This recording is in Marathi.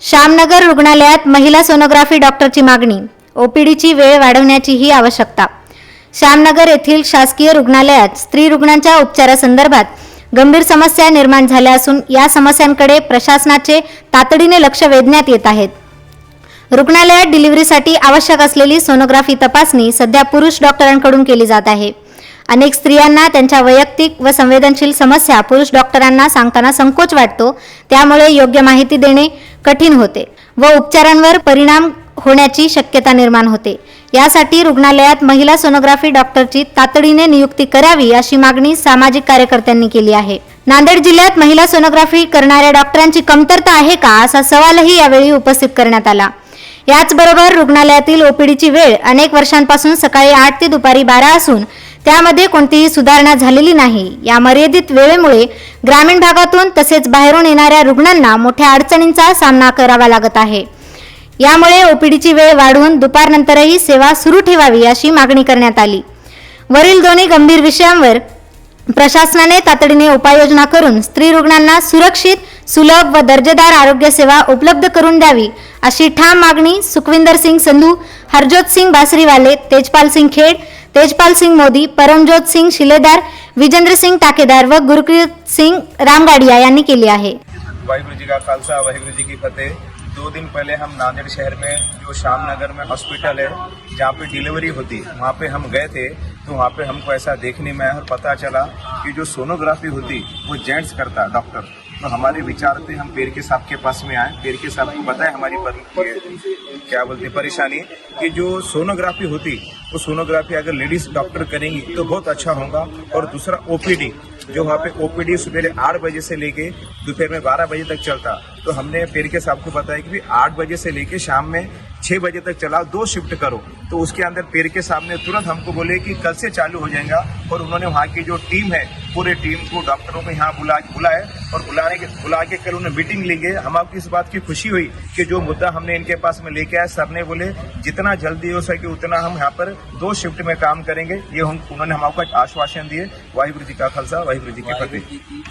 श्यामनगर रुग्णालयात महिला सोनोग्राफी डॉक्टरची मागणी. ओपीडीची वेळ वाढवण्याची ही आवश्यकता. श्यामनगर येथील शासकीय रुग्णालयात स्त्री रुग्णांच्या उपचारासंदर्भात गंभीर समस्या निर्माण झाल्या असून या समस्यांकडे प्रशासनाचे तातडीने लक्ष वेधण्यात येत आहेत. रुग्णालयात डिलिव्हरीसाठी आवश्यक असलेली सोनोग्राफी तपासणी सध्या पुरुष डॉक्टरांकडून केली जात आहे. अनेक स्त्रियांना त्यांच्या वैयक्तिक व संवेदनशील समस्या पुरुष डॉक्टरांना सांगताना संकोच वाटतो त्यामुळे योग्य माहिती देणे कठीण होते व उपचारांवर परिणाम होण्याची शक्यता निर्माण होते. यासाठी रुग्णालयात महिला सोनोग्राफी डॉक्टरची तातडीने नियुक्ती करावी अशी मागणी सामाजिक कार्यकर्त्यांनी केली आहे. नांदेड जिल्ह्यात महिला सोनोग्राफी करणाऱ्या डॉक्टरांची कमतरता आहे का असा सवालही यावेळी उपस्थित करण्यात आला. याचबरोबर रुग्णालयातील ओपीडीची वेळ अनेक वर्षांपासून सकाळी आठ ते दुपारी बारा असून त्यामध्ये कोणतीही सुधारणा झालेली नाही. या मर्यादित वेळेमुळे ग्रामीण भागातून तसेच बाहेरून येणाऱ्या रुग्णांना मोठ्या अडचणींचा सामना करावा लागत आहे. यामुळे ओपीडीची वेळ वाढवून दुपारनंतरही सेवा सुरू ठेवावी अशी मागणी करण्यात आली. वरील दोन्ही गंभीर विषयांवर प्रशासनाने तातडीने उपाययोजना करून स्त्री रुग्णांना सुरक्षित सुलभ व दर्जेदार आरोग्य सेवा उपलब्ध करून द्यावी अशी ठाम मागणी सुखविंदर सिंग संधू हरजोत सिंग बासरीवाले तेजपाल सिंग खेड तेजपाल सिंग मोदी परमजोत सिंग शिलेदार विजेंद्र सिंग टाकेदार व गुरकीरत सिंग रामगाडिया यांनी केली आहे. वाहिगुरु जी का खालसा वाहिगुरु जी की फतेह। दो दिन पहले हम नांदेड़ शहर में जो श्याम नगर में हॉस्पिटल है जहाँ पे डिलीवरी होती वहाँ पे हम गए थे। तो वहाँ पे हमको ऐसा देखने में आया और पता चला कि जो सोनोग्राफी होती वो जेंट्स करता डॉक्टर। तो हमारे विचार थे हम पेर के साहब के पास में आए। पेर के साहब को बताया हमारी पर, क्या बोलते परेशानी कि जो सोनोग्राफी होती वो सोनोग्राफी अगर लेडीज़ डॉक्टर करेंगी तो बहुत अच्छा होगा। और दूसरा ओपीडी जो वहाँ पे ओपीडी सुबह आठ बजे से लेके दोपहर में बारह बजे तक चलता। तो हमने पेर के साहब को बताया कि आठ बजे से लेके शाम में छह बजे तक चला दो शिफ्ट करो। तो उसके अंदर पेड़ के सामने तुरंत हमको बोले कि कल से चालू हो जाएगा। और उन्होंने वहाँ की जो टीम है, पूरे टीम को डॉक्टरों को यहाँ बुला बुलाए और बुलाने के, बुला के कल उन्हें मीटिंग लेंगे। हम आपको इस बात की खुशी हुई कि जो मुद्दा हमने इनके पास में लेके आया, सर ने बोले, जितना जल्दी हो सके उतना हम यहाँ पर दो शिफ्ट में काम करेंगे। ये हम, उन्होंने हम आपको आश्वासन दिए। वाहिगुरु जी का खालसा वाहिगुरु जी की फतेह।